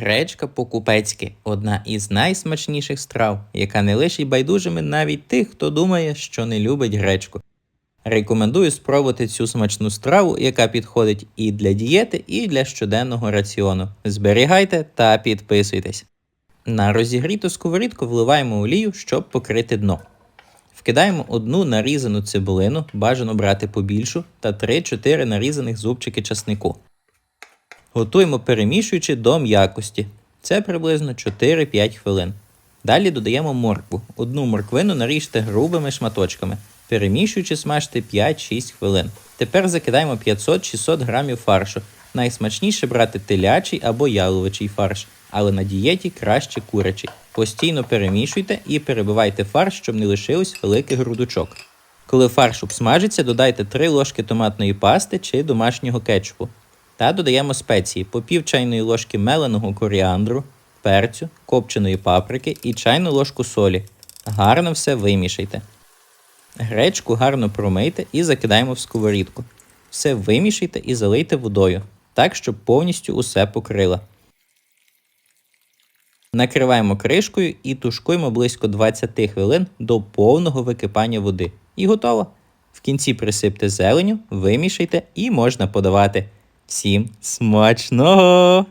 Гречка по-купецьки одна із найсмачніших страв, яка не лишить байдужими навіть тих, хто думає, що не любить гречку. Рекомендую спробувати цю смачну страву, яка підходить і для дієти, і для щоденного раціону. Зберігайте та підписуйтесь. На розігріту сковорідку вливаємо олію, щоб покрити дно. Вкидаємо одну нарізану цибулину, бажано брати побільшу, та 3-4 нарізаних зубчики часнику. Готуємо перемішуючи до м'якості. Це приблизно 4-5 хвилин. Далі додаємо моркву. Одну морквину наріжте грубими шматочками. Перемішуючи смажте 5-6 хвилин. Тепер закидаємо 500-600 грамів фаршу. Найсмачніше брати телячий або яловичий фарш, але на дієті краще курячий. Постійно перемішуйте і перебивайте фарш, щоб не лишилось великих грудочок. Коли фарш обсмажиться, додайте 3 ложки томатної пасти чи домашнього кетчупу. Та додаємо спеції по пів чайної ложки меленого коріандру, перцю, копченої паприки і чайну ложку солі. Гарно все вимішайте. Гречку гарно промийте і закидаємо в сковорідку. Все вимішайте і залийте водою, так, щоб повністю усе покрила. Накриваємо кришкою і тушкуємо близько 20 хвилин до повного википання води. І готово. В кінці присипте зеленю, вимішайте і можна подавати. Всім смачного!